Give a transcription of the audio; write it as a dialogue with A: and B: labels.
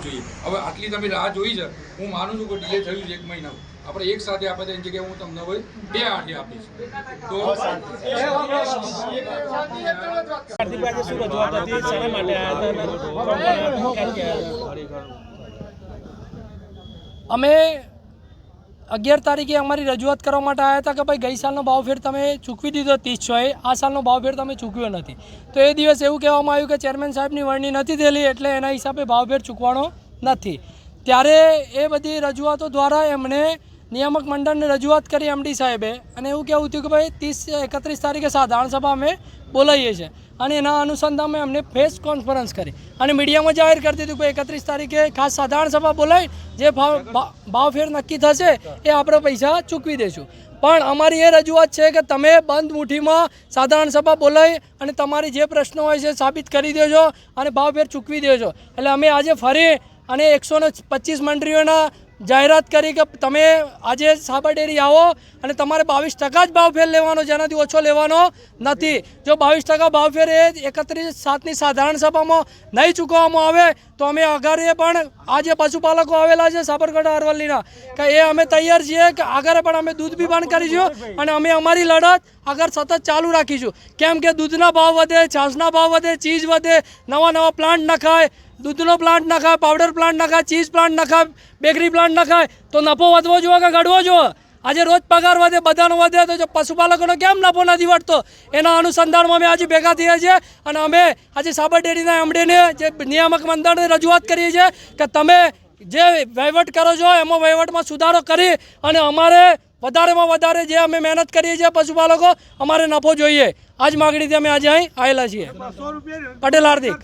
A: થવું જોઈએ હવે આટલી તમે રાહ જોઈ છે હું માનું છું કે ડિલે થયું છે એક મહિના આપણે એક સાથે આપે તો એની જગ્યાએ હું તમને હોય બે આઠે આપીશ તો?
B: અમે અગિયાર તારીખે અમારી રજૂઆત કરવા માટે આવ્યા હતા કે ભાઈ ગઈ સાલનો ભાવફેર તમે ચૂકવી દીધો ત્રીસ છ આ સાલનો ભાવફેર તમે ચૂકવ્યો નથી. તો એ દિવસ એવું કહેવામાં આવ્યું કે ચેરમેન સાહેબની વરણી નથી થયેલી એટલે એના હિસાબે ભાવફેર ચૂકવાનો નથી. ત્યારે એ બધી રજૂઆતો દ્વારા એમણે નિયામક મંડળને રજૂઆત કરી એમડી સાહેબે અને એવું કહેવું થયું કે ભાઈ, ત્રીસ, એકત્રીસ તારીખે સાધારણ સભા અમે બોલાવીએ છીએ. અને એના અનુસંધાનમાં એમને ફેસ કોન્ફરન્સ કરી. અને મીડિયામાં જાહેર કરી દીધું કે એકત્રીસ તારીખે ખાસ સાધારણ સભા બોલાવી જે ભાવ ભાવફેર નક્કી થશે, એ આપણે પૈસા ચૂકવી દઈશું. પણ અમારી એ રજૂઆત છે કે તમે બંધ મુઠ્ઠીમાં સાધારણ સભા બોલાવી અને તમારી જે પ્રશ્નો હોય છે સાબિત કરી દેજો અને ભાવફેર ચૂકવી દેજો. એટલે અમે આજે ફરી અને એકસો ને પચીસ મંડળીઓના જાહેરાત કરી કે તમે આજે સાબર ડેરી આવો અને તમારે બાવીસ ટકા જ ભાવફેર લેવાનો જેનાથી ઓછો લેવાનો નથી. જો બાવીસ ટકા ભાવફેર એ એકત્રીસ સાતની સાધારણ સભામાં નહીં ચૂકવવામાં આવે, તો અમે આગળ પણ આ જે પશુપાલકો આવેલા છે સાબરકાંઠા અરવલ્લીના. કે એ અમે તૈયાર છીએ કે આગળ પણ અમે દૂધ બી બંધ કરીશું અને અમે અમારી લડત આગળ સતત ચાલુ રાખીશું. કેમ કે દૂધના ભાવ વધે, છાશના ભાવ વધે, ચીજ વધે, નવા નવા પ્લાન્ટ નખાય દૂધનો પ્લાન્ટ નખાય પાવડર પ્લાન્ટ નખાય ચીઝ પ્લાન્ટ નખાય બેકરી પ્લાન્ટ નખાય તો નફો વધવો જોઈએ કે ઘડવો જોઈએ આજે રોજ પગાર વધે બધાનો વધે તો જો પશુપાલકોનો કેમ નફો નથી વધતો? એના અનુસંધાનમાં અમે આજે ભેગા થયા છીએ અને અમે આજે સાબર ડેરીના એમડીને જે નિયામક મંડળને રજૂઆત કરીએ છીએ કે તમે જે વહીવટ કરો છો એમાં વહીવટમાં સુધારો કરી અને અમારે વધારેમાં વધારે જે અમે મહેનત કરીએ છીએ પશુપાલકો અમારે નફો જોઈએ. આજ માગણીથી અમે આજે અહીં આવેલા છીએ. પટેલ હાર્દિક.